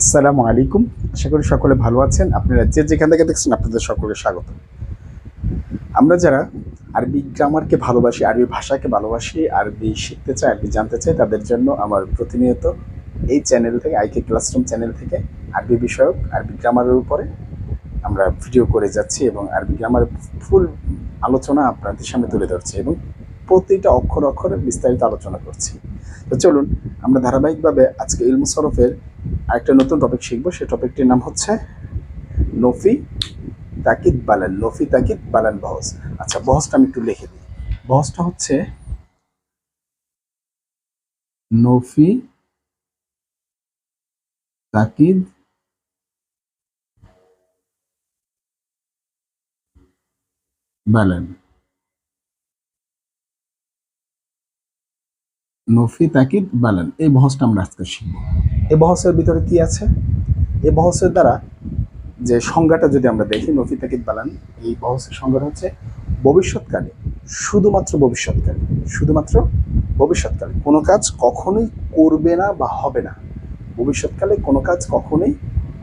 আসসালামু আলাইকুম। আশা করি সকলে ভালো আছেন। আপনারা যে যেখান থেকে দেখছেন, আপনাদের সকলকে স্বাগত। আমরা যারা আরবি গ্রামারকে ভালোবাসি, আরবি ভাষাকে ভালোবাসি, আরবি শিখতে চাই, আরবি জানতে চাই, তাদের জন্য আমার প্রতিনিয়ত এই চ্যানেল থেকে আইকে ক্লাসরুম চ্যানেল থেকে আরবি বিষয়ক, আরবি গ্রামারের উপরে আমরা ভিডিও করে যাচ্ছি এবং আরবি গ্রামারের ফুল আলোচনা আপনাদের সামনে তুলে ধরছি এবং প্রতিটা অক্ষর অক্ষরে বিস্তারিত আলোচনা করছি। তো চলুন, আমরা ধারাবাহিকভাবে আজকে ইলমু সরফের আরেকটা নতুন টপিক শিখব সেই টপিকটির নাম হচ্ছে নফি তাকিদ বালান, নফি তাকিদ বালান বহস। আচ্ছা বহসটা আমি একটু লিখে দিই। বহসটা হচ্ছে নফি তাকিদ বালান। নফি তাকিদ বালান, এই বহসটা আমরা আজকে শিখব। এই বহসের ভিতরে কি আছে? এ বহসের দ্বারা যে সংজ্ঞাটা যদি আমরা দেখি নফি তাকিদ বালান, এই বহসের সংজ্ঞাটা হচ্ছে ভবিষ্যৎকালে, শুধুমাত্র ভবিষ্যৎকালে শুধুমাত্র ভবিষ্যৎকালে। কোনো কাজ কখনোই করবে না বা হবে না। ভবিষ্যৎকালে কোনো কাজ কখনোই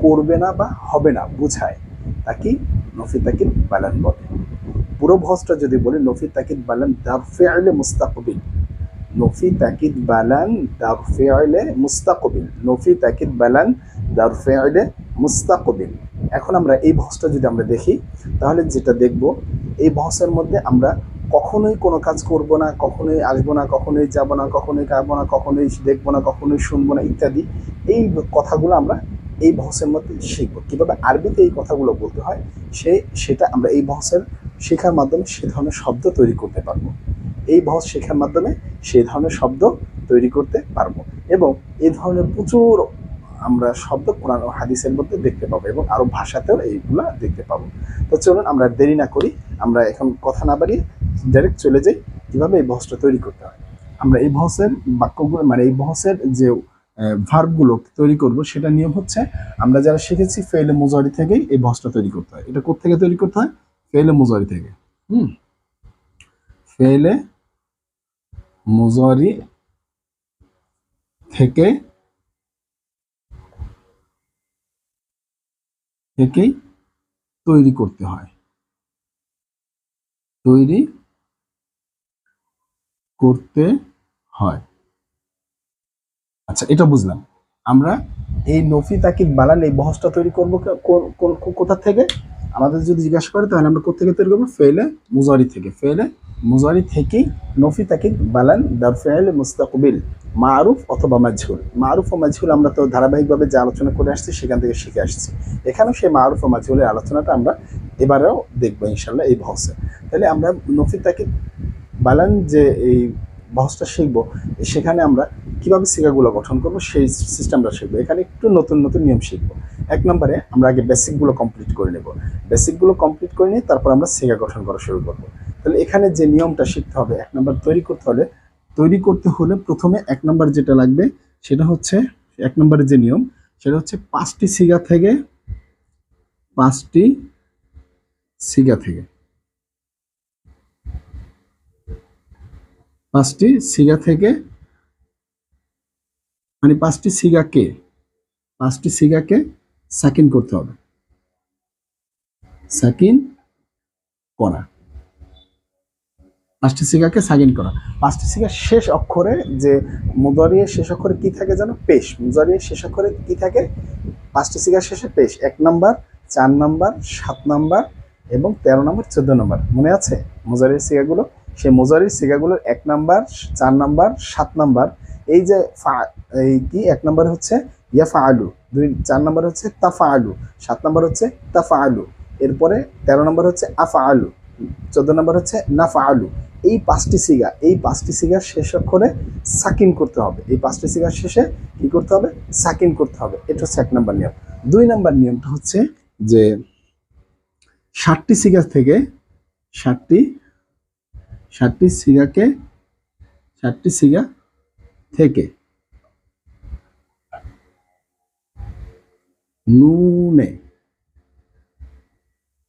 করবে না বা হবে না, বোঝায়। তাকে নফি তাকিদ বালান বলে পুরো ভসটা যদি বলি নফি তাকিদ বালান দাব ফেয়ালে মুস্তাকবিল। নফি তাকিদ বালান দাব ফেয়ালে মুস্তাকবিল। নফি তাকিদ বালান দাব ফেয়ালে মুস্তাকবিল। এখন আমরা এই ভসটা যদি আমরা দেখি, তাহলে যেটা দেখব, এই ভসের মধ্যে আমরা কখনোই কোনো কাজ করব না, কখনোই আসব না, কখনোই যাব না, কখনোই খাব না, কখনোই দেখব না, কখনোই শুনব না ইত্যাদি। এই কথাগুলো আমরা এই বহসের মধ্যে শিখব। কীভাবে আরবিতে এই কথাগুলো বলতে হয়, সে, সেটা আমরা এই বহসের শেখার মাধ্যমে সে ধরনের শব্দ তৈরি করতে পারব। এই বহস শেখার মাধ্যমে সেই ধরনের শব্দ তৈরি করতে পারব এবং এই ধরনের প্রচুর আমরা শব্দ কোরআন ও হাদিসের মধ্যে দেখতে পাবো এবং আরও ভাষাতেও এইগুলা দেখতে পাবো। তো চলুন আমরা দেরি না করি, আমরা এখন কথা না বাড়িয়ে ডাইরেক্ট চলে যাই কীভাবে এই বহসটা তৈরি করতে হয়। আমরা এই বহসের বাক্যগুলো মানে এই বহসের যে ভার্বগুলো তৈরি করব সেটা নিয়ম হচ্ছে আমরা যারা শিখেছি ফেলে মুজারি থেকেই এই বহসটা তৈরি করতে হয়। এটা কোথেকে তৈরি করতে হয়? ফেলে মুজারি থেকে। হুম? ফেলে মুজারি থেকে থেকেই তৈরি করতে হয়। তৈরি করতে হয়। আচ্ছা এটা বুঝলাম। আমরা এই নফি তাকিদ বালান এই বহসটা তৈরি করব কোথা থেকে? আমাদের যদি জিজ্ঞাসা করে, তাহলে আমরা কোথেকে তৈরি করব? ফেলে মুজারি থেকে। ফেলে মুজারি থেকেই নফি তাকিদ বালান দার ফেলে মুস্তাকবিল, মারুফ অথবা মাজহুল। মারুফ ও মাজহুল আমরা তো ধারাবাহিকভাবে যে আলোচনা করে আসছি, সেখান থেকে শিখে আসছি। এখানেও সেই মারুফ ও মাজহুলের আলোচনাটা আমরা এবারেও দেখব ইনশাল্লাহ এই বহসে। তাহলে আমরা নফি তাকিদ বালান যে এই বহসটা শিখব সেখানে আমরা কীভাবে সিগাগুলো গঠন করব, সেই সিস্টেমটা শিখব। এখানে একটু নতুন নতুন নিয়ম শিখব। এক নম্বরে আমরা আগে বেসিকগুলো কমপ্লিট করে নেব। বেসিকগুলো কমপ্লিট করে নিয়ে তারপর আমরা সিগা গঠন করা শুরু করব। তাহলে এখানে যে নিয়মটা শিখতে হবে, এক নম্বর তৈরি করতে হলে, তৈরি করতে হলে প্রথমে এক নম্বর যেটা লাগবে, সেটা হচ্ছে, এক নম্বরের যে নিয়ম, সেটা হচ্ছে পাঁচটি সিগা থেকে, পাঁচটি সিগা থেকে। পাঁচটি সিগা থেকে মানে পাঁচটি সিগাকে পাঁচটি সিগাকে সাকিন করতে হবে। সাকিন করা। পাঁচটি সিগাকে সাকিন করা। পাঁচটি সিগার শেষ অক্ষরে যে মুদারিয়ের শেষ অক্ষরে কি থাকে জানো পেশ। মুদারিয়ের শেষ অক্ষরে কি থাকে? পাঁচটি সিগার শেষে পেশ। এক নাম্বার, চার নাম্বার, সাত নাম্বার এবং তেরো নাম্বার, চোদ্দ নাম্বার। মনে আছে? মুজারির সিগাগুলো? সেই মুজারির সিগাগুলোর এক নাম্বার, চার নাম্বার, সাত নাম্বার। এই যে এই কি? এক নম্বর হচ্ছে ইয়াফা আলু দুই, চার নাম্বার হচ্ছে তাফা আলু সাত নাম্বার হচ্ছে তাফা আলু এরপরে তেরো নম্বর হচ্ছে আফা আলু চোদ্দ নম্বর হচ্ছে নাফা আলু এই পাঁচটি সিগা, এই পাঁচটি সিগার শেষ অক্ষরে সাকিন করতে হবে। এই পাঁচটি সিগার শেষে কি করতে হবে? সাকিন করতে হবে। এটা হচ্ছে এক নম্বর নিয়ম। দুই নম্বর নিয়মটা হচ্ছে যে ষাটটি সিগা থেকে ষাটটি ষাটটি সিগাকে ষাটটি সিগা থেকে। নুনে।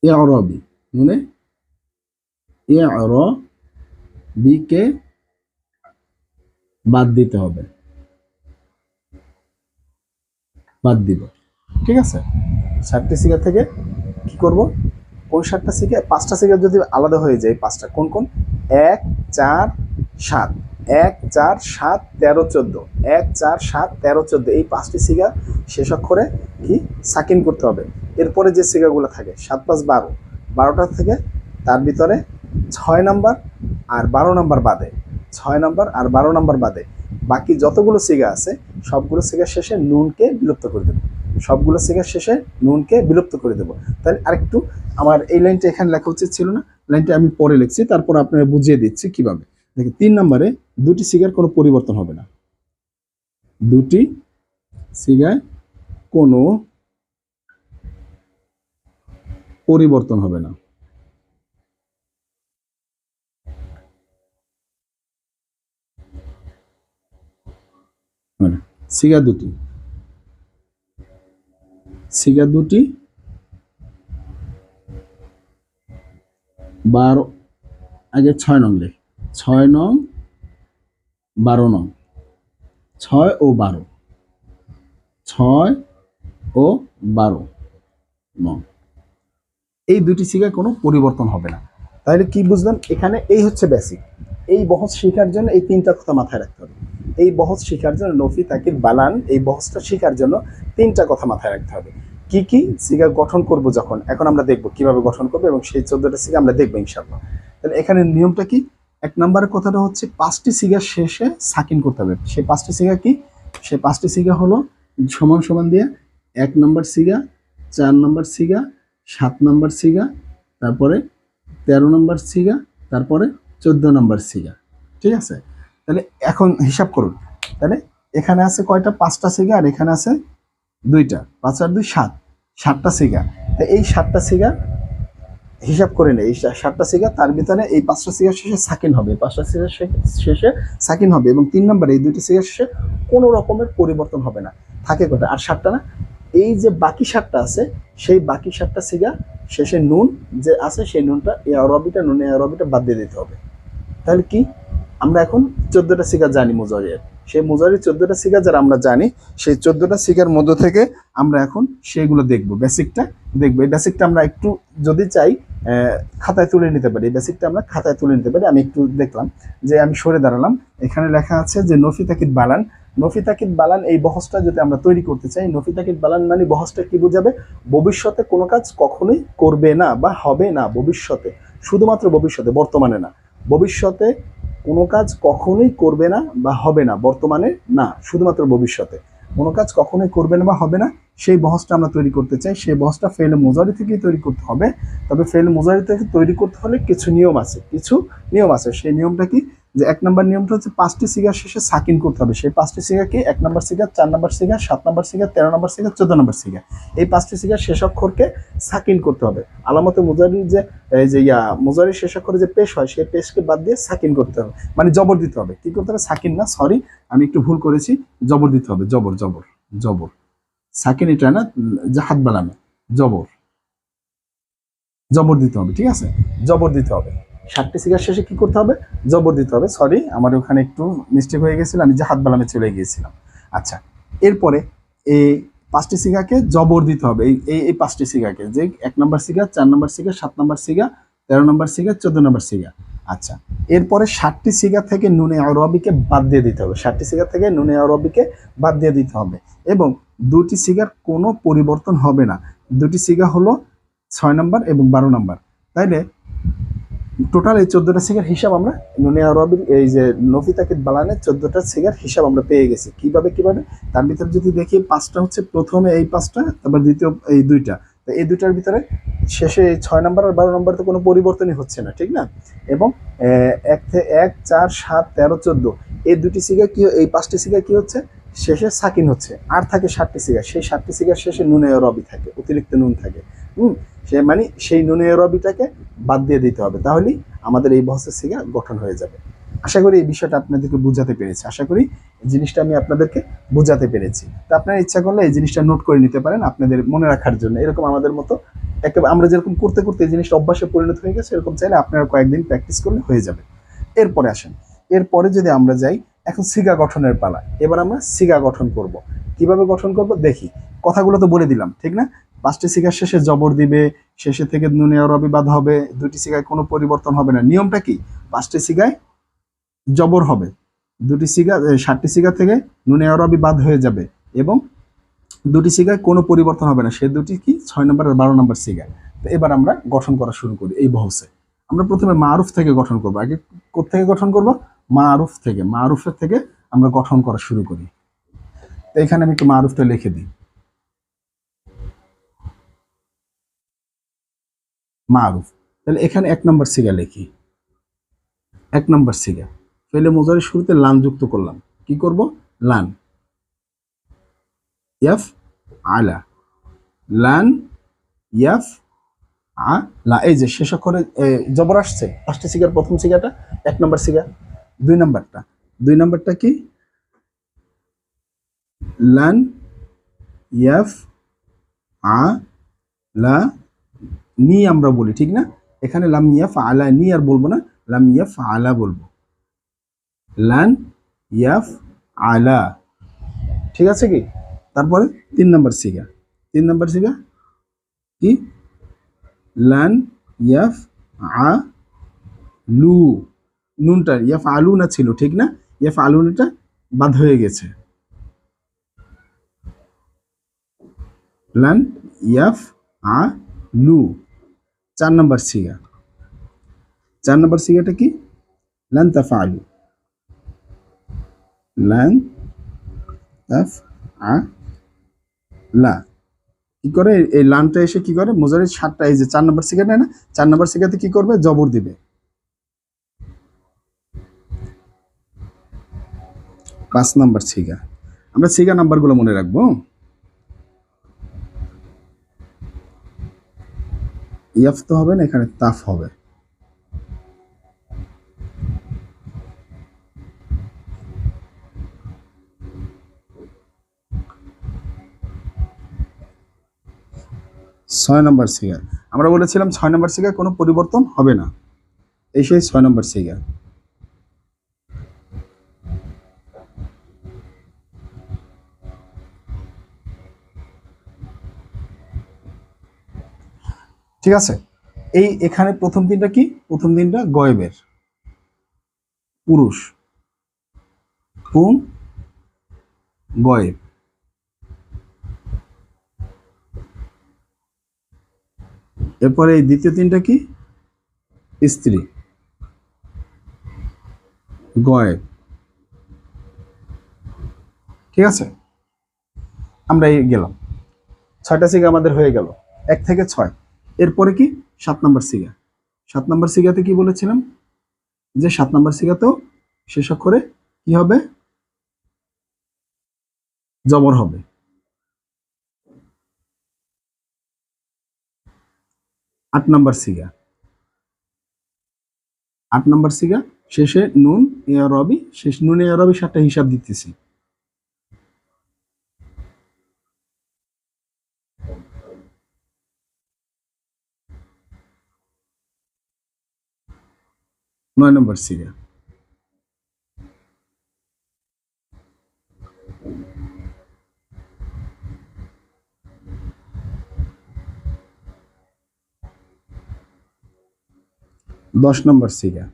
ইরবি নুনে। ইরবিকে বাদ দিতে হবে। বাদ দিব। ঠিক আছে? ষাটটি সিগা থেকে কি করব? কোন ষাটটা সিগা পাঁচটা সিগা যদি আলাদা হয়ে যায়, পাঁচটা। কোন কোন? এক, চার, সাত। এক, চার, সাত, তেরো, চোদ্দ। এক, চার, সাত, তেরো, চোদ্দ। এই পাঁচটি সিগা শেষ অক্ষরে কি? সাকিন করতে হবে। এরপরে যে সিগাগুলো থাকে, সাত পাঁচ বারো। বারোটা থেকে তার ভিতরে ছয় নাম্বার আর বারো নাম্বার বাদে। ছয় নাম্বার আর বারো নাম্বার বাদে। বাকি যতগুলো সিগা আছে, সবগুলো সিগার শেষে নুনকে বিলুপ্ত করে দেবো। সবগুলো সিগার শেষে নুনকে বিলুপ্ত করে দেবো। তাহলে আরেকটু আমার এই লাইনটা এখানে লেখা উচিত ছিল না, লাইনটা আমি পরে লিখছি, তারপর আপনারা বুঝিয়ে দিচ্ছি কীভাবে। দেখেন, তিন নম্বরে দুটি সিগার কোনো পরিবর্তন হবে না। দুটি সিগায় কোনো পরিবর্তন হবে না। মানে সিগা দুটি। সিগা দুটি। বারো, আগে ছয় নং লেখ ছয় নং, বারো নং। ছয় ও বারো। ছয় ও বারো নং। এই দুটি সিগায় কোনো পরিবর্তন হবে না। তাহলে কি বুঝলাম এখানে এই হচ্ছে বেসিক এই বহস শেখার জন্য এই তিনটা কথা মাথায় রাখতে হবে। এই বহস শেখার জন্য নফি তাকিদ বালান এই বহসটা শেখার জন্য তিনটা কথা মাথায় রাখতে হবে। কি কি সিগা গঠন করব যখন? এখন আমরা দেখব কীভাবে গঠন করব এবং সেই চোদ্দটা সিগা আমরা দেখব ইনশাল্লাহ তাহলে এখানে নিয়মটা কি? এক নম্বরের কথাটা হচ্ছে পাঁচটি সিগা শেষে সাকিন করতে হবে। সেই পাঁচটি সিগা কি? সেই পাঁচটি সিগা হলো সমান সমান দিয়ে এক নম্বর সিগা, চার নম্বর সিগা, সাত নম্বর সিগা, তারপরে তেরো নম্বর সিগা, তারপরে চোদ্দ নম্বর সিগা। ঠিক আছে? তাহলে এখন হিসাব করুন। তাহলে এখানে আছে কয়টা? পাঁচটা সিগা আর এখানে আছে দুইটা, পাঁচ আর দুই, সাত। সাতটা সিগা। তো এই সাতটা সিগা হিসাব করে নেই এই সাতটা সিগা তার ভিতরে এই পাঁচটা সিগার শেষে সাকিন হবে। পাঁচটা সিগা শে- শেষে সাকিন হবে এবং তিন নম্বরে এই দুইটি সিগার শেষে কোনো রকমের পরিবর্তন হবে না। থাকে কটা আর সাতটা না? এই যে বাকি সাতটা আছে, সেই বাকি সাতটা সিগা শেষে নুন যে আছে, সেই নুনটা এই অরবিটা নুন এই অরবিটা বাদ দিয়ে দিতে হবে। তাহলে কি? আমরা এখন চোদ্দটা সিগা জানি মুজারিয়ার সেই মুজারির চোদ্দটা সিগা যারা আমরা জানি, সেই চোদ্দটা সিগার মধ্য থেকে আমরা এখন সেইগুলো দেখব। বেসিকটা দেখব। এই বেসিকটা আমরা একটু যদি চাই খাতায় তুলে নিতে পারি। এই বেসিকটা আমরা খাতায় তুলে নিতে পারি। আমি একটু দেখলাম যে আমি সরে দাঁড়ালাম। এখানে লেখা আছে যে নফি তাকিদ বালান। নফি তাকিদ বালান এই বহসটা যদি আমরা তৈরি করতে চাই, নফি তাকিদ বালান মানে বহসটা কি বোঝাবে? ভবিষ্যতে কোনো কাজ কখনোই করবে না বা হবে না ভবিষ্যতে। শুধুমাত্র ভবিষ্যতে, বর্তমানে না। ভবিষ্যতে কোনো কাজ কখনোই করবে না বা হবে না, বর্তমানে না, শুধুমাত্র ভবিষ্যতে। কোনো কাজ কখনোই করবে না বা হবে না, সেই বহসটা আমরা তৈরি করতে চাই, সেই বহসটা ফেল মোজারি থেকেই তৈরি করতে হবে। তবে ফেল মোজারি থেকে তৈরি করতে হলে কিছু নিয়ম আছে, কিছু নিয়ম আছে। সেই নিয়মটা কি? যে এক নম্বর নিয়মটা হচ্ছে পাঁচটি সিগার শেষে সাকিন করতে হবে। সেই পাঁচটি সিগা কি? এক নম্বর সিগার চার নম্বর সিগার সাত নম্বর সিগার তেরো নম্বর সিগার চোদ্দ নম্বর সিগার এই পাঁচটি সিগার শেষ অক্ষরকে সাকিন করতে হবে। আলামতে মুজারির যে, এই যে ইয়া মুজারির শেষ অক্ষরে যে পেশ হয়, সেই পেশকে বাদ দিয়ে সাকিন করতে হবে। মানে জবর দিতে হবে। কি করতে হবে? সাকিন না সরি আমি একটু ভুল করেছি। জবর দিতে হবে। জবর জবর জবর। সাকিন এটা না জাহাদ বালামে জবর। জবর দিতে হবে, ঠিক আছে? জবর দিতে হবে। ষাটটি সিগার শেষে কি করতে হবে? জবর দিতে হবে। সরি আমার ওখানে একটু মিস্টেক হয়ে গেছিল, আমি যে হাত বালামে চলে গিয়েছিলাম। আচ্ছা এরপরে এই পাঁচটি সিগাকে জবর দিতে হবে। এই এই পাঁচটি সিগাকে যে এক নম্বর সিগা চার নম্বর সিগা সাত নম্বর সিগা তেরো নম্বর সিগা চোদ্দ নম্বর সিগা আচ্ছা এরপরে ষাটটি সিগা থেকে নুনে আরবিকে বাদ দিয়ে দিতে হবে। ষাটটি সিগা থেকে নুনে আরবিকে বাদ দিয়ে দিতে হবে। এবং দুটি সিগার কোনো পরিবর্তন হবে না। দুটি সিগা হলো ছয় নম্বর এবং বারো নম্বর তাইলে টোটাল এই চোদ্দটা সিগার হিসাব আমরা নুনে আরবির এই যে নফি তাকিদ বালানের চোদ্দটা সিগার হিসাব আমরা পেয়ে গেছি। কীভাবে কীভাবে? তার ভিতরে যদি দেখি পাঁচটা হচ্ছে প্রথমে এই পাঁচটা, তারপর দ্বিতীয় এই দুইটা। তো এই দুইটার ভিতরে শেষে ছয় নম্বর আর বারো নম্বর তো কোনো পরিবর্তনই হচ্ছে না, ঠিক না? এবং এক এক, চার, সাত, তেরো, চোদ্দ। এই দুটি সিগা কি, এই পাঁচটি সিগা কি হচ্ছে? শেষে সাকিন হচ্ছে। আর থাকে ষাটটি সিগা সেই ষাটটি সিগার শেষে নুনে রবি থাকে, অতিরিক্ত নুন থাকে। হুম? সে মানে সেই নুনে রবিটাকে বাদ দিয়ে দিতে হবে। তাহলেই আমাদের এই বহসের সিগা গঠন হয়ে যাবে। আশা করি এই বিষয়টা আপনাদেরকে বোঝাতে পেরেছি। আশা করি এই জিনিসটা আমি আপনাদেরকে বোঝাতে পেরেছি। তা আপনারা ইচ্ছা করলে এই জিনিসটা নোট করে নিতে পারেন আপনাদের মনে রাখার জন্য। এরকম আমাদের মতো একটা আমরা যেরকম করতে করতে এই জিনিসটা অভ্যাসে পরিণত হয়ে গেছে, এরকম চাইলে আপনারা কয়েকদিন প্র্যাকটিস করলে হয়ে যাবে। এরপরে আসেন। এরপরে যদি আমরা যাই, এখন সিগা গঠনের পালা। এবার আমরা সিগা গঠন করব। কীভাবে গঠন করব? দেখি। কথাগুলো তো বলে দিলাম, ঠিক না? পাঁচটি সিগার শেষে জবর দিবে শেষে থেকে নুনে রবি বাদ হবে দুটি সিগায় কোনো পরিবর্তন হবে না। নিয়মটা কি? পাঁচটি সিগায় জবর হবে দুটি এ, ষাটটি সিগা থেকে নুনে রবি বাদ হয়ে যাবে এবং দুটি সিগায় কোনো পরিবর্তন হবে না। সে দুটি কি? ছয় নম্বর আর বারো নম্বর সিগা। তো এবার আমরা গঠন করা শুরু করি এই বহসে। আমরা প্রথমে মারুফ থেকে গঠন করব। আগে থেকে গঠন করব? মারুফ থেকে। মারুফের থেকে আমরা গঠন করা শুরু করি। তো এখানে আমি একটু মারুফটা লিখে দিই। মারুফ। তাহলে এখানে এক নম্বর সিগা লিখি। এক নম্বর সিগা। ফেলে মোজারের শুরুতে লান যুক্ত করলাম। কি করব? লান। ইয়াফ আলা। লান ইয়াফ আ লা এই যে শেষ অক্ষরে জবর আসছে। পাঁচটি সিগার, প্রথম সিগাটা, এক নম্বর সিগা। দুই নম্বরটা। দুই নম্বরটা কি? লান ইয়াফ আ লা নি আমরা বলি, ঠিক না? এখানে লাম ইয়াফ আলা নি আর বলব না, লাম ইয়াফ আলা বলব। লান ইয়াফ আলা ঠিক আছে কি? তারপরে তিন নম্বর সিগা তিন নম্বর সিগা কি? লান ইয়াফ আ লু নুনটা ইয়াফ আলু না ছিল, ঠিক না? ইয়াফ আলুটা বাদ হয়ে গেছে। লান ইয়াফ আ লু চার নম্বর সিগা। চার নম্বর সিগাটা কি? লান তাফা আলু লান তাফ আ লা কি করে? এই লানটা এসে কি করে? মোজারের সাতটা, এই যে চার নম্বর সিগা নেয় না, চার নম্বর সিগাতে কি করবে? জবর দিবে। পাঁচ নাম্বার সিগা। আমরা সিগা নাম্বারগুলো মনে রাখব। ইয়াফ তো হবে না, এখানে তাফ হবে। ছয় নম্বর সিগা আমরা বলেছিলাম ছয় নম্বর সিগা কোনো পরিবর্তন হবে না। এই সেই ছয় নম্বর সিগা ঠিক আছে? এই এখানে প্রথম দিনটা কি? প্রথম দিনটা গয়েবের। পুরুষ। পুং গয়েব। এরপরে এই দ্বিতীয় দিনটা কি? স্ত্রী। গয়েব। ঠিক আছে? আমরা এই গেলাম। ছয়টা সিগা আমাদের হয়ে গেল। এক থেকে ছয়। এরপরে কি? সাত নম্বর সিগা। সাত নম্বর সিগাতে কি বলেছিলাম? যে সাত নম্বর সিগাতেও শেষ অক্ষরে কি হবে? জবর হবে। আট নম্বর সিগা। আট নম্বর সিগা, শেষে নুন, এ রবি, শেষ নুন, এ রবি, সাতটা হিসাব দিতেছি। নয় নম্বর সিগা দশ নম্বর সিগা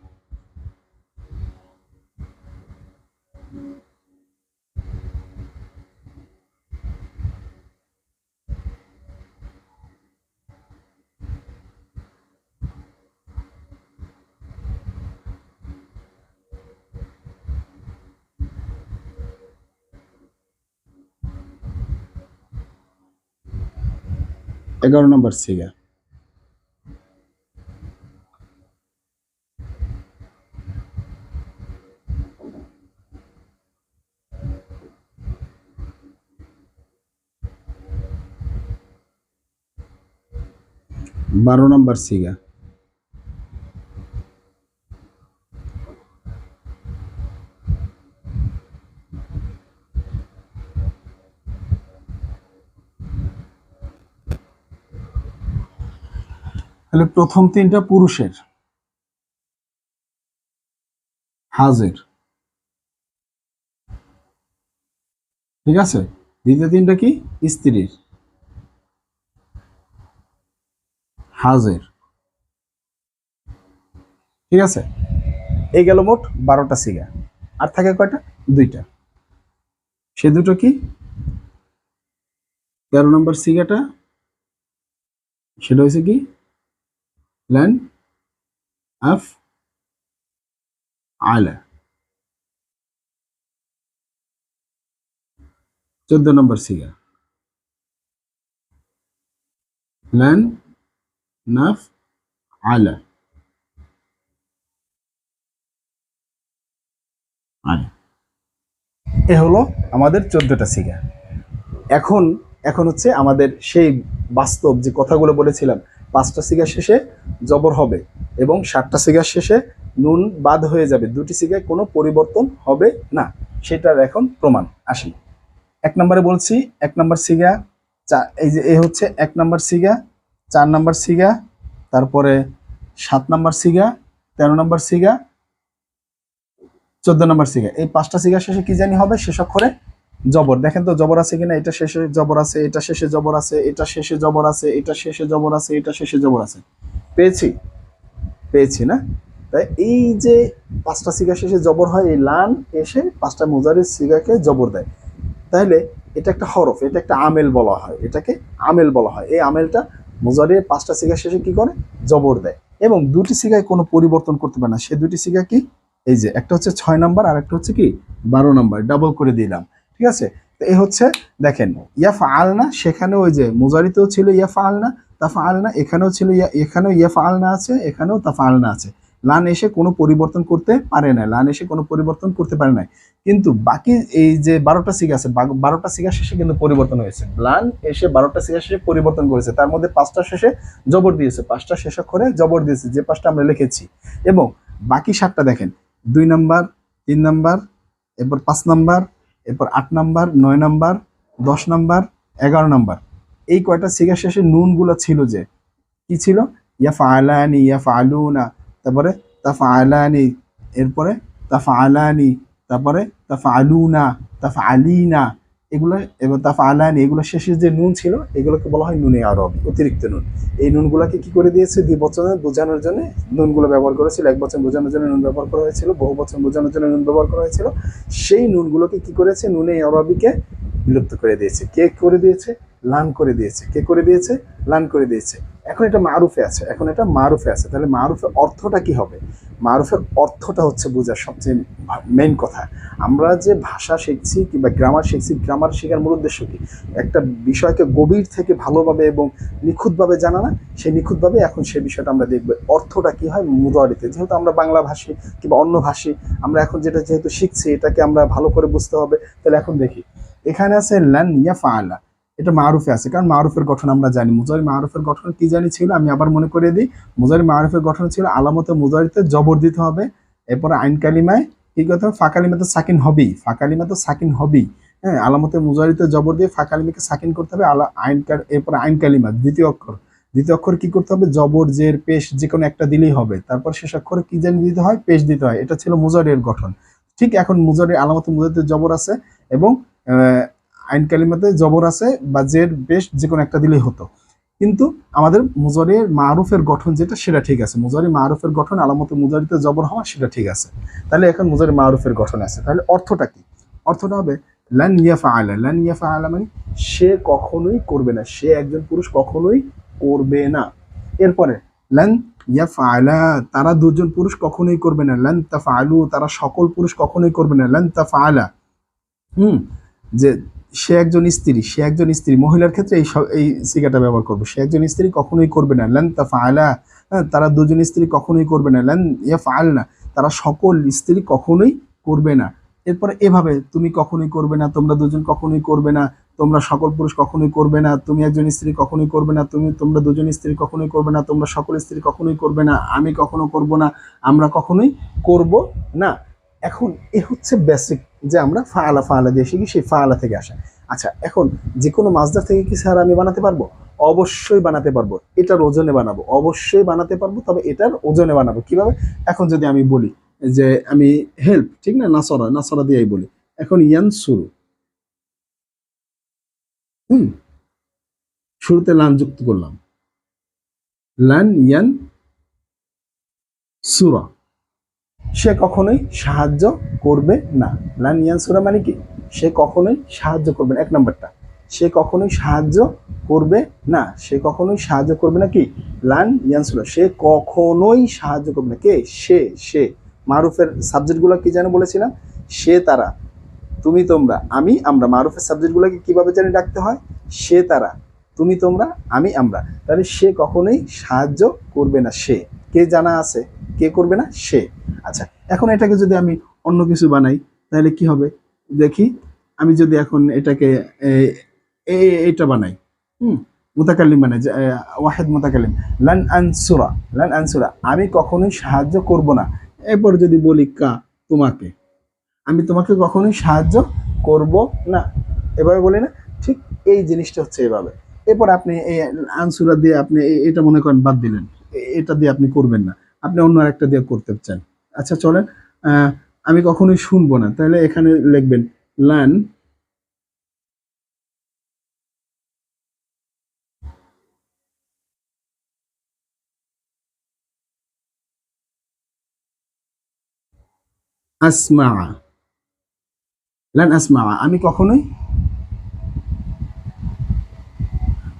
এগারো নম্বর সিগা। বারো নম্বর সিগা। তাহলে প্রথম তিনটা পুরুষের। হাজের। ঠিক আছে? দ্বিতীয় তিনটা কি? স্ত্রীর। হাজের। ঠিক আছে? এই গেল মোট বারোটা সিগা। আর থাকে কয়টা? দুইটা। সে দুটো কি? তেরো নম্বর সিগাটা, সেটা হয়েছে কি? আফ আলা চোদ্দ নম্বর সিগা। ল্যান নাফ আলা এ হলো আমাদের চোদ্দটা সিগা। এখন এখন হচ্ছে আমাদের সেই বাস্তব যে কথাগুলো বলেছিলাম পাঁচটা সিগা শেষে জবর হবে এবং সাতটা সিগার শেষে নুন বাদ হয়ে যাবে। দুটি সিগায় কোনো পরিবর্তন হবে না। সেটার এখন প্রমাণ। আসি এক নম্বরে বলছি, এক নম্বর সিগা চা, এই যে এ হচ্ছে এক নম্বর সিগা চার নম্বর সিগা তারপরে সাত নম্বর সিগা তেরো নম্বর সিগা চোদ্দ নম্বর সিগা এই পাঁচটা সিগা শেষে কি জানি হবে? শেষ অক্ষরে জবর। দেখেন তো জবর আছে কিনা? এটা শেষে জবর আছে, এটা শেষে জবর আছে, এটা শেষে জবর আছে, এটা শেষে জবর আছে, এটা শেষে জবর আছে। পেয়েছি? পেয়েছি না? তাই এই যে পাঁচটা সিগা শেষে জবর হয়, এই লান এসে পাঁচটা মোজারের সিগাকে জবর দেয়। তাহলে এটা একটা হরফ, এটা একটা আমেল বলা হয়, এটাকে আমেল বলা হয়। এই আমেলটা মোজারের পাঁচটা সিগা শেষে কি করে? জবর দেয়। এবং দুটি সিগায় কোনো পরিবর্তন করতে পারে না। সে দুটি সিগা কি? এই যে, একটা হচ্ছে ছয় নাম্বার আর একটা হচ্ছে কি? বারো নাম্বার। ডাবল করে দিলাম। ঠিক আছে? তো এই হচ্ছে, দেখেন ইয়াফ আলনা সেখানেও ওই যে মুজারিতেও ছিল ইয়াফ আলনা তাফা আলনা এখানেও ছিল ইয়া, এখানেও ইয়াফ আলনা আছে, এখানেও তাফা আলনা আছে। লান এসে কোনো পরিবর্তন করতে পারে না লান এসে কোনো পরিবর্তন করতে পারে না কিন্তু বাকি এই যে বারোটা সিগা আছে বারোটা সিগা শেষে কিন্তু পরিবর্তন হয়েছে। লান এসে বারোটা সিগা শেষে পরিবর্তন করেছে। তার মধ্যে পাঁচটা শেষে জবর দিয়েছে। পাঁচটা শেষ করে জবর দিয়েছে, যে পাঁচটা আমরা লিখেছি। এবং বাকি সাতটা দেখেন, দুই নাম্বার, তিন নাম্বার, এরপর পাঁচ নাম্বার এরপর আট নাম্বার, নয় নাম্বার, দশ নাম্বার, এগারো নাম্বার। এই কয়টা সিগার শেষে নুনগুলো ছিল যে? কি ছিল? ইয়াফা আলানি ইয়াফা আলুনা তারপরে তাফা ফালানি এরপরে তাফা আলায়নি তারপরে তাফা আলুনা তাফা আলিনা এগুলো, এবং তাফা আলানি এগুলো শেষে যে নুন ছিল, এগুলোকে বলা হয় নুনে আরবি, অতিরিক্ত নুন। এই নুনগুলোকে কি করে দিয়েছে? দুই বচনে বোঝানোর জন্য নুনগুলো ব্যবহার করেছিল। এক বছর বোঝানোর জন্য নুন ব্যবহার করা হয়েছিল, বহু বছর বোঝানোর জন্য নুন ব্যবহার করা হয়েছিল। সেই নুনগুলোকে কি করেছে? নুনে আরবিকে বিলুপ্ত করে দিয়েছে। কে করে দিয়েছে? লান করে দিয়েছে। কে করে দিয়েছে? লান করে দিয়েছে। এখন এটা মারুফে আছে, এখন এটা মারুফে আছে। তাহলে মারুফের অর্থটা কি হবে? মারুফের অর্থটা হচ্ছে বোঝার সবচেয়ে মেন কথা। আমরা যে ভাষা শিখছি কিংবা গ্রামার শিখছি গ্রামার শেখার মূল উদ্দেশ্য কি? একটা বিষয়কে গভীর থেকে ভালোভাবে এবং নিখুঁতভাবে জানা না, সেই নিখুঁতভাবে এখন সেই বিষয়টা আমরা দেখব। অর্থটা কি হয়? মুদারিতে। যেহেতু আমরা বাংলা ভাষী কিংবা অন্য ভাষী, আমরা এখন যেটা যেহেতু শিখছি, এটাকে আমরা ভালো করে বুঝতে হবে। তাহলে এখন দেখি। এখানে আছে ল্যান ইয়া ফাআলা এটা মারুফে আছে। কারণ মারুফের গঠন আমরা জানি। মুজারি মারুফের গঠন কি জানি ছিল? আমি আবার মনে করে দিই মুজারি মারুফের গঠন ছিল আলামতে মুজারিতে জবর দিতে হবে। এরপরে আইন কালিমায় কি করতে হবে? ফাঁকালিমাতে সাকিন হবেই। ফাঁকালিমাতে সাকিন হবেই। হ্যাঁ আলামতে মুজারিতে জবর দিয়ে ফাঁকালিমাকে সাকিন করতে হবে। আলা আইন এরপরে আইন কালিমা, দ্বিতীয় অক্ষর। দ্বিতীয় অক্ষর কি করতে হবে? জবর, জের, পেশ যে কোনো একটা দিলেই হবে। তারপর শেষ অক্ষরে কি জানি দিতে হয়? পেশ দিতে হয়। এটা ছিল মুজারির গঠন। ঠিক এখন মুজারি আলামতে মুজারিতে জবর আছে এবং আইন কালিমাতে জবর আছে বা জের বেশ যে কোনো একটা দিলেই হতো। কিন্তু আমাদের মুজারির মারুফের গঠন যেটা, সেটা ঠিক আছে। মুজারি মারুফের গঠন, আলামতে মুজারিতে জবর হওয়া, সেটা ঠিক আছে। তাহলে এখন মুজারি মারুফের গঠন আছে। তাহলে অর্থটা কি? অর্থটা হবে লান ইয়াফা আলা লান ইয়াফা আলা মানে সে কখনোই করবে না। সে একজন পুরুষ কখনোই করবে না। এরপরে, লান ইয়াফা আলা তারা দুজন পুরুষ কখনোই করবে না। লান তাফা আলু তারা সকল পুরুষ কখনোই করবে না। লান তাফা আলা হুম, যে সে একজন স্ত্রী সে একজন স্ত্রী। মহিলার ক্ষেত্রে এই এই সিগাটা ব্যবহার করবে। সে একজন স্ত্রী কখনোই করবে না। লান তা ফায়লা হ্যাঁ, তারা দুজন স্ত্রী কখনোই করবে না। লান ইয়াফা আল না তারা সকল স্ত্রী কখনোই করবে না। এরপরে এভাবে তুমি কখনোই করবে না তোমরা দুজন কখনোই করবে না তোমরা সকল পুরুষ কখনোই করবে না তুমি একজন স্ত্রী কখনোই করবে না তুমি তোমরা দুজন স্ত্রী কখনোই করবে না তোমরা সকল স্ত্রী কখনোই করবে না আমি কখনো করব না আমরা কখনোই করব না। এখন এ হচ্ছে বেসিক যে আমরা ফালা ফাআলা দিয়ে শিখি, সেই ফালা থেকে আসা। আচ্ছা এখন যে কোনো মাছদার থেকে কি স্যার আমি বানাতে পারব? অবশ্যই বানাতে পারব। এটার ওজনে বানাবো। অবশ্যই বানাতে পারব, তবে এটার ওজনে বানাবো। কীভাবে? এখন যদি আমি বলি যে আমি হেল্প, ঠিক না? নাসরা নাসরা দিয়েই বলি। এখন ইয়ান শুরু। হুম। শুরুতে লান যুক্ত করলাম। লান ইয়ান সুরা। সে কখনোই সাহায্য করবে না। লান ইয়ান সুরা মানে কি? সে কখনোই সাহায্য করবে না। এক নম্বরটা, সে কখনোই সাহায্য করবে না। সে কখনোই সাহায্য করবে না কি? লান ইয়ানসুরা সে কখনোই সাহায্য করবে না। কে? সে সে। মারুফের সাবজেক্টগুলো কি যেন বলেছিলাম? সে, তারা। তুমি, তোমরা। আমি, আমরা। মারুফের সাবজেক্টগুলোকে কীভাবে জানি ডাকতে হয়? সে, তারা। তুমি তোমরা, আমি আমরা। তাহলে সে কখনোই সাহায্য করবে না, সে। কে জানা আছে? কে করবে না? সে। আচ্ছা এখন এটাকে যদি আমি অন্য কিছু বানাই, তাহলে কি হবে? দেখি, আমি যদি এখন এটাকে এটা বানাই, হুম, মুতাকাল্লিম মানে ওয়াহেদ মুতাকাল্লিম। লান আনসুরা লান আনসুরা, আমি কখনোই সাহায্য করব না। এরপর যদি বলি কা, তোমাকে। আমি তোমাকে কখনোই সাহায্য করব না। এভাবে বলি না, ঠিক এই জিনিসটা হচ্ছে এভাবে। এরপর আপনি এই আনসুরা দিয়ে আপনি এটা মনে করেন বাদ দিলেন। এটা দিয়ে আপনি করবেন না। আপনি অন্য একটা দিয়ে করতে চান। আচ্ছা চলেন। আমি কখনোই শুনব না। তাহলে এখানে লিখবেন, লান আসমা লান আসমা আমি কখনোই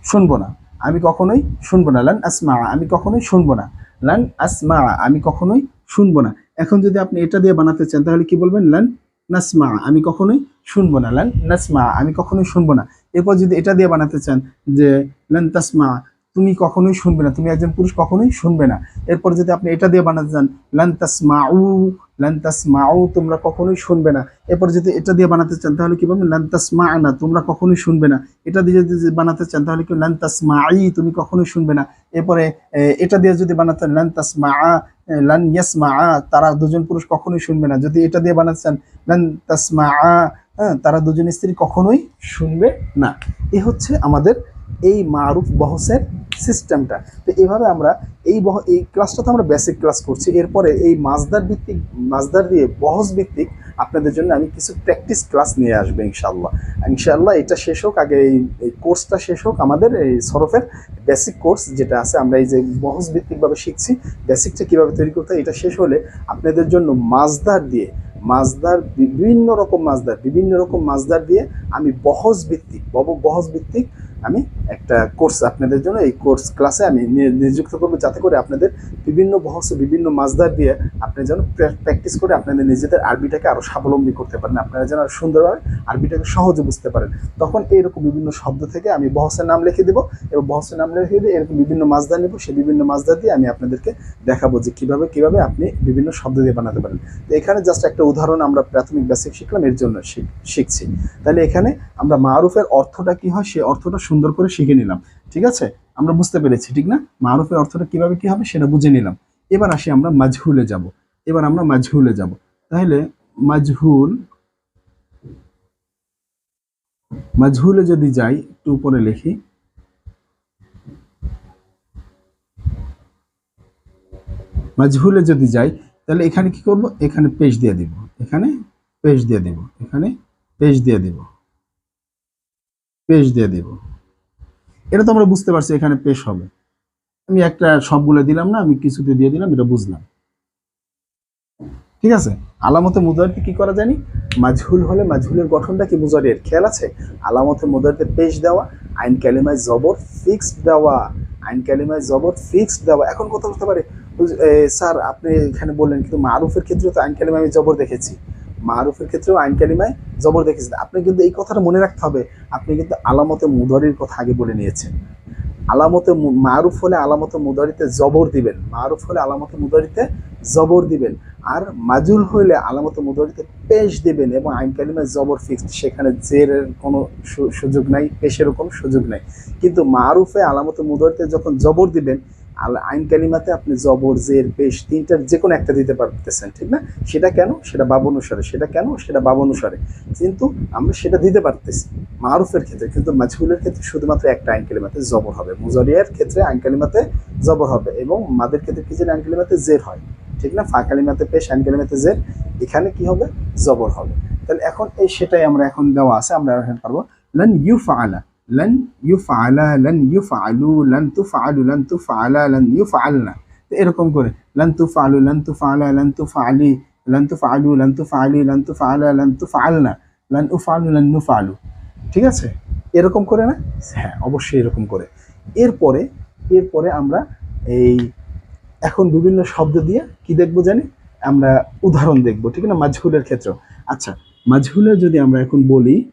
শুনব না। আমি কখনোই শুনব না। লান আসমা, আমি কখনোই শুনব না। লান আসমা, আমি কখনোই শুনব না। এখন যদি আপনি এটা দিয়ে বানাতে চান, তাহলে কি বলবেন? লান নাসমা, আমি কখনোই শুনব না। লান নাসমা, আমি কখনোই শুনব না। এরপর যদি এটা দিয়ে বানাতে চান, যে লান তাসমা তুমি কখনোই শুনবে না। তুমি একজন পুরুষ কখনোই শুনবে না। এরপর যদি আপনি এটা দিয়ে বানাতে চান লান মাউ লান মাউ তোমরা কখনোই শুনবে না। এরপর যদি এটা দিয়ে বানাতে চান, তাহলে কি বলবেন? লান তাসমা না তোমরা কখনোই শুনবে না। এটা দিয়ে যদি বানাতে চান, তাহলে কি লান তাসমাই, তুমি কখনোই শুনবে না। এরপরে এটা দিয়ে যদি বানাতে চান, লান তাসমা লান ইয়াসমা তারা দুজন পুরুষ কখনোই শুনবে না। যদি এটা দিয়ে বানাতে চান, লান তাসমা হ্যাঁ তারা দুজন স্ত্রী কখনোই শুনবে না। এ হচ্ছে আমাদের এই মারুফ বহসের সিস্টেমটা। তো এভাবে আমরা এই বহ, এই ক্লাসটা তো আমরা বেসিক ক্লাস করছি। এরপরে এই মাজদার ভিত্তিক মাজদার দিয়ে বহস ভিত্তিক আপনাদের জন্য আমি কিছু প্র্যাকটিস ক্লাস নিয়ে আসব ইনশাল্লাহ ইনশাল্লাহ এটা শেষ হোক, আগে এই এই কোর্সটা শেষ হোক, আমাদের এই সরফের বেসিক কোর্স যেটা আছে, আমরা এই যে বহস ভিত্তিকভাবে শিখছি বেসিকটা কীভাবে তৈরি করতে হয়, এটা শেষ হলে আপনাদের জন্য মাজদার দিয়ে মাজদার বিভিন্ন রকম মাজদার বিভিন্ন রকম মাজদার দিয়ে আমি বহস ভিত্তিক বহস ভিত্তিক আমি একটা কোর্স আপনাদের জন্য, এই কোর্স ক্লাসে আমি নিযুক্ত করব যাতে করে আপনাদের বিভিন্ন বহস বিভিন্ন মাজদার দিয়ে আপনি যেন প্র্যাকটিস করে আপনাদের নিজেদের আরবিটাকে আরও স্বাবলম্বী করতে পারেন। আপনারা যেন সুন্দরভাবে আরবিটাকে সহজে বুঝতে পারেন। তখন এইরকম বিভিন্ন শব্দ থেকে আমি বহসের নাম লিখে দেবো এবং বহসের নাম লিখে দিয়ে এরকম বিভিন্ন মাজদা নেব। সেই বিভিন্ন মাজদা দিয়ে আমি আপনাদেরকে দেখাবো যে কীভাবে কীভাবে আপনি বিভিন্ন শব্দ দিয়ে বানাতে পারেন। তো এখানে জাস্ট একটা উদাহরণ আমরা প্রাথমিক বেসিক শিখলাম, এর জন্য শিখ- শিখছি। তাহলে এখানে আমরা মারুফের অর্থটা কি হয়? সেই অর্থটা সুন্দর করে শিখে নিলাম। ঠিক আছে? আমরা বুঝতে পেরেছি, ঠিক না? মারুফের অর্থটা কীভাবে কি হবে সেটা বুঝে নিলাম। এবার আসি আমরা মাজহুলে যাব। এবার আমরা মাজহুলে যাব। তাহলে মাজহুল মাঝহুলে যদি যাই, একটু উপরে লিখি। মাজহুলে যদি যাই, তাহলে এখানে কি করব? এখানে পেজ দিয়ে দিব। এখানে পেজ দিয়ে দিব। এখানে পেজ দিয়ে দিব। পেজ দিয়ে দিব। এটা তো আমরা বুঝতে পারছি এখানে পেশ হবে। আমি একটা সবগুলো দিলাম না, আমি কিছুতে দিয়ে দিলাম, এটা বুঝলাম। ঠিক আছে? আলামতে মুদারিতে কি করা জানি? মাজহুল হলে মাজহুলের গঠনটা কি মুজারির? খেয়াল আছে? আলামতে মুদারিতে পেশ দেওয়া, আইন ক্যালিমায় জবর ফিক্সড দেওয়া, আইন ক্যালিমায় জবর ফিক্সড দেওয়া। এখন কথা বলতে পারে স্যার, আপনি এখানে বললেন, কিন্তু মারুফের ক্ষেত্রে তো আইন ক্যালিমায় জবর দেখেছি। মারুফের ক্ষেত্রেও আইন ক্যালিমায় জবর দেখেছেন। আপনি কিন্তু এই কথাটা মনে রাখতে হবে, আপনি কিন্তু আলামতে মুদারির কথা আগে বলে নিয়েছেন। আলামতে মারুফ হলে আলামতে মুদারিতে জবর দিবেন, মারুফ হলে আলামতে মুদারিতে জবর দিবেন, আর মাজুল হইলে আলামত মুদারিতে পেশ দিবেন এবং আইন কালিমায় জবর ফিক্সড সেখানে জেরের কোনো সুযোগ নাই, পেশেরও কোনো সুযোগ নাই। কিন্তু মারুফে আলামত মুদারিতে যখন জবর দিবেন আইন কালিমাতে আপনি জবর, জের পেশ তিনটার যে কোনো একটা দিতে পারতেছেন, ঠিক না? সেটা কেন? সেটা বাব অনুসারে। সেটা কেন? সেটা বাব অনুসারে। কিন্তু আমরা সেটা দিতে পারতেছি। মারুফের ক্ষেত্রে, কিন্তু মাজহুলের ক্ষেত্রে শুধুমাত্র একটা আইন কালিমাতে জবর হবে। মুজারিয়ার ক্ষেত্রে আইন কালিমাতে জবর হবে এবং মাদের ক্ষেত্রে কি যে আইন কালিমাতে জের হয়, ঠিক না? ফা কালিমাতে পেশ, আইন কালিমাতে জের। এখানে কি হবে? জবর হবে। তাহলে এখন এই সেটাই আমরা এখন দেওয়া আছে। আমরা এখন পারব লান ইউ ফাআলা লান ইউফআলা লান ইউফআলু লান তুফআলু লান তুফআলা লান ইউফআলনা তো এরকম করে লান তুফআলু লান তুফআলা লান তুফআলি লান তুফআলু লান তুফআলি লান তুফআলা লান তুফআলনা লান উফআলু লান নুফআলু ঠিক আছে? এরকম করে না? হ্যাঁ অবশ্যই এরকম করে। এরপরে এরপরে আমরা এই এখন বিভিন্ন শব্দ দিয়ে কি দেখব জানি? আমরা উদাহরণ দেখব, ঠিক না? মাজহুলের ক্ষেত্রে। আচ্ছা মাজহুলের যদি আমরা এখন বলি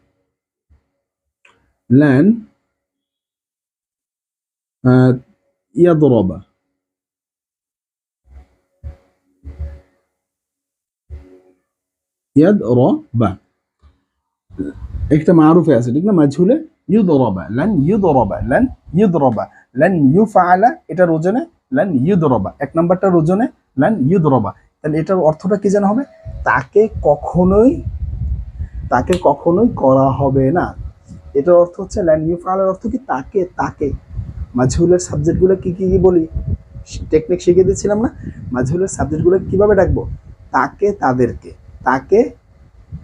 ল্যান ইয়াদরবা ইয়াদরবা একটা মারুফে আছে ঠিক না মাজহুলে ইউদরবা লান ইউদরবা লান ইউদরবা লান ইউফআলা এটার ওজনে লান ইউদরবা এক নাম্বারটার ওজনে লান ইউদরবা তাহলে এটার অর্থটা কি যেন হবে? তাকে কখনোই তাকে কখনোই করা হবে না। এটার অর্থ হচ্ছে ল্যান ইউফআলার অর্থ কি তাকে তাকে। মাজহুলের সাবজেক্টগুলো কি কি বলি? টেকনিক শিখিয়ে দিয়েছিলাম না। মাজহুলের সাবজেক্টগুলো কীভাবে ডাকবো? তাকে, তাদেরকে। তাকে,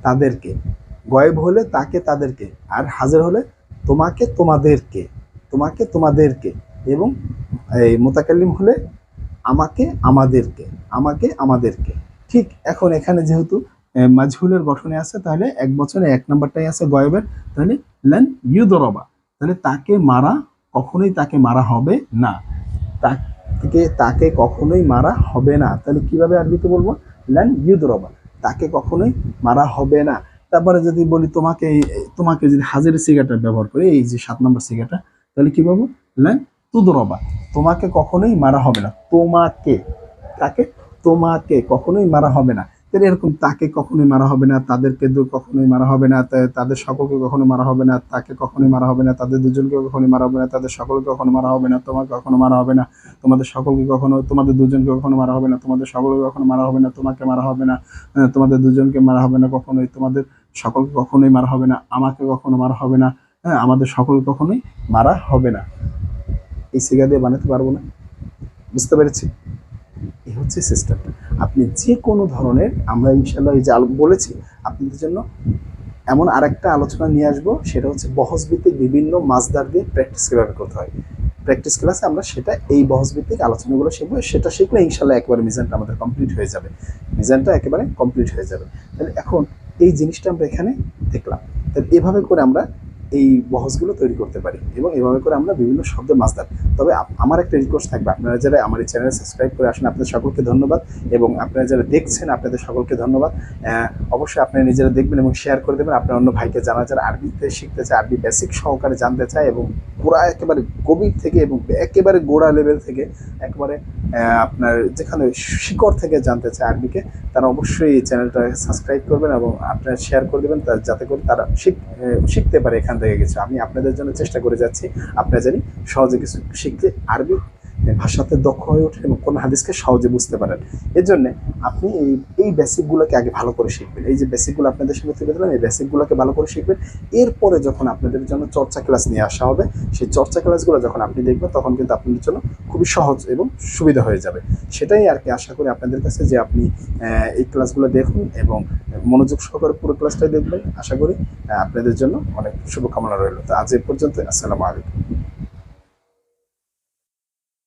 তাদেরকে। গয়েব হলে তাকে, তাদেরকে। আর হাজার হলে তোমাকে, তোমাদেরকে। তোমাকে, তোমাদেরকে। এবং এই মোতাকাল্লিম হলে আমাকে, আমাদেরকে। আমাকে, আমাদেরকে। ঠিক এখন এখানে যেহেতু মাজহুলের গঠনে আছে, তাহলে এক বছরে এক নাম্বারটাই আছে গয়েবের, তাহলে লেন ইউদরবা, তাহলে তাকে মারা কখনোই তাকে মারা হবে না। তাকে তাকে কখনোই মারা হবে না। তাহলে কীভাবে আরবিতে বলব? লেন ইউদরবা, তাকে কখনোই মারা হবে না। তারপরে যদি বলি তোমাকে তোমাকে যদি হাজারের সিগারটা ব্যবহার করি, এই যে সাত নম্বর সিগারটা তাহলে কি বলব? লেন তুদরবা, তোমাকে কখনোই মারা হবে না। তোমাকে, তাকে তোমাকে কখনোই মারা হবে না। তাহলে এরকম তাকে কখনোই মারা হবে না তাদেরকে কখনোই মারা হবে না তাদের সকলকে কখনো মারা হবে না তাকে কখনোই মারা হবে না তাদের দুজনকে কখনোই মারা হবে না তাদের সকলকে কখনো মারা হবে না তোমাকে কখনো মারা হবে না তোমাদের সকলকে কখনো তোমাদের দুজনকে কখনো মারা হবে না তোমাদের সকলকে কখনো মারা হবে না তোমাকে মারা হবে না তোমাদের দুজনকে মারা হবে না কখনোই তোমাদের সকলকে কখনোই মারা হবে না আমাকে কখনো মারা হবে না হ্যাঁ আমাদের সকলকে কখনোই মারা হবে না এই সিগা দিয়ে বানাতে পারব না বুঝতে পেরেছি এই হচ্ছে সিস্টেমটা আপনি যে কোনো ধরনের, আমরা ইনশাল্লাহ এই যে বলেছি, আপনাদের জন্য এমন আরেকটা আলোচনা নিয়ে আসব, সেটা হচ্ছে বহস ভিত্তিক বিভিন্ন মাছদার দিয়ে প্র্যাকটিস কীভাবে করতে হয়। প্র্যাকটিস ক্লাসে আমরা সেটা, এই বহস ভিত্তিক আলোচনাগুলো শিখব, সেটা শিখলে ইনশাল্লাহ একেবারে মিজানটা আমাদের কমপ্লিট হয়ে যাবে। মিজানটা একেবারে কমপ্লিট হয়ে যাবে। তাহলে এখন এই জিনিসটা আমরা এখানে দেখলাম। তাহলে এভাবে করে আমরা এই বহসগুলো তৈরি করতে পারি এবং এভাবে করে আমরা বিভিন্ন শব্দ মাছদার তবে আমার একটা রিকোয়েস্ট থাকবে। আপনারা যারা আমার এই চ্যানেল সাবস্ক্রাইব করে আসেন, আপনাদের সকলকে ধন্যবাদ এবং আপনারা যারা দেখছেন, আপনাদের সকলকে ধন্যবাদ। অবশ্যই আপনারা নিজেরা দেখবেন এবং শেয়ার করে দেবেন। আপনার অন্য ভাইকে জানা যারা আরবিতে শিখতে চায়, আরবি বেসিক সহকারে জানতে চায় এবং পুরা একেবারে গভীর থেকে এবং একেবারে গোড়া লেভেল থেকে একেবারে আপনার যেখানে শিকড় থেকে জানতে চায় আরবিকে, তারা অবশ্যই এই চ্যানেলটা সাবস্ক্রাইব করবেন এবং আপনারা শেয়ার করে দেবেন যাতে করে তারা শিখ- শিখতে পারে এখান থেকে গেছে। আমি আপনাদের জন্য চেষ্টা করে যাচ্ছি। আপনারা জানি সহজে কিছু শিখতে আরবি ভাষাতে দক্ষ হয়ে ওঠেন এবং কোন হাদিসকে সহজে বুঝতে পারেন। এর জন্য আপনি এই এই বেসিকগুলোকে আগে ভালো করে শিখবেন। এই যে বেসিকগুলো আপনাদের সঙ্গে তুলে দিলাম এই বেসিকগুলোকে ভালো করে শিখবেন। এরপরে যখন আপনাদের জন্য চর্চা ক্লাস নিয়ে আসা হবে, সেই চর্চা ক্লাসগুলো যখন আপনি দেখবেন, তখন কিন্তু আপনাদের জন্য খুবই সহজ এবং সুবিধা হয়ে যাবে। সেটাই আর কি আশা করি আপনাদের কাছে যে আপনি এই ক্লাসগুলো দেখুন এবং মনোযোগ সহকারে পুরো ক্লাসটাই দেখবেন। আশা করি আপনাদের জন্য অনেক শুভকামনা রইল। তো আজ এ পর্যন্ত, আসসালামু আলাইকুম।